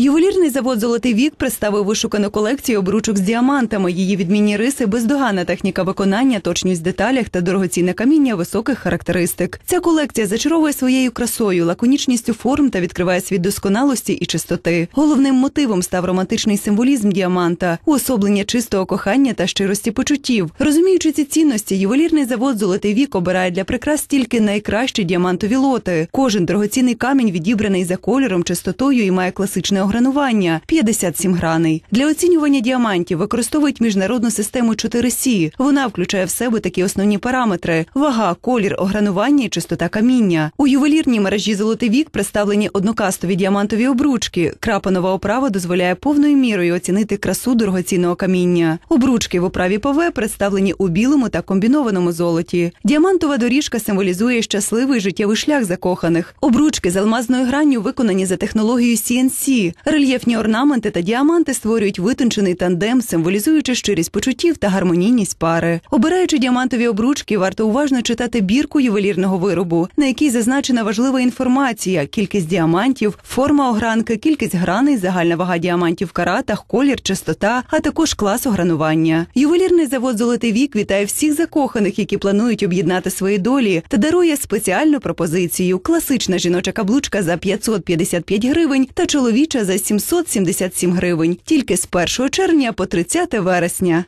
Ювелірний завод Золотий вік представив вишукану колекцію обручок з діамантами. Її відмінні риси, бездоганна техніка виконання, точність в деталях та дорогоцінне каміння високих характеристик. Ця колекція зачаровує своєю красою, лаконічністю форм та відкриває світ досконалості і чистоти. Головним мотивом став романтичний символізм діаманта, уособлення чистого кохання та щирості почуттів. Розуміючи ці цінності, ювелірний завод Золотий вік обирає для прикрас тільки найкращі діамантові лоти. Кожен дорогоцінний камінь відібраний за кольором, чистотою і має класичне огранування 57 граней. Для оцінювання діамантів використовують міжнародну систему 4С. Вона включає в себе такі основні параметри: вага, колір, огранування і чистота каміння. У ювелірній мережі Золотий вік представлені однокастові діамантові обручки. Крапанова оправа дозволяє повною мірою оцінити красу дорогоцінного каміння. Обручки в оправі ПВ представлені у білому та комбінованому золоті. Діамантова доріжка символізує щасливий життєвий шлях закоханих. Обручки з алмазною гранню виконані за технологією CNC. Рельєфні орнаменти та діаманти створюють витончений тандем, символізуючи щирість почуттів та гармонійність пари. Обираючи діамантові обручки, варто уважно читати бірку ювелірного виробу, на якій зазначена важлива інформація: кількість діамантів, форма огранки, кількість граней, загальна вага діамантів в каратах, колір, частота, а також клас огранування. Ювелірний завод Золотий вік вітає всіх закоханих, які планують об'єднати свої долі, та дарує спеціальну пропозицію: класична жіноча каблучка за 555 гривень та чоловіча за 777 гривень. Тільки з 1 червня по 30 вересня.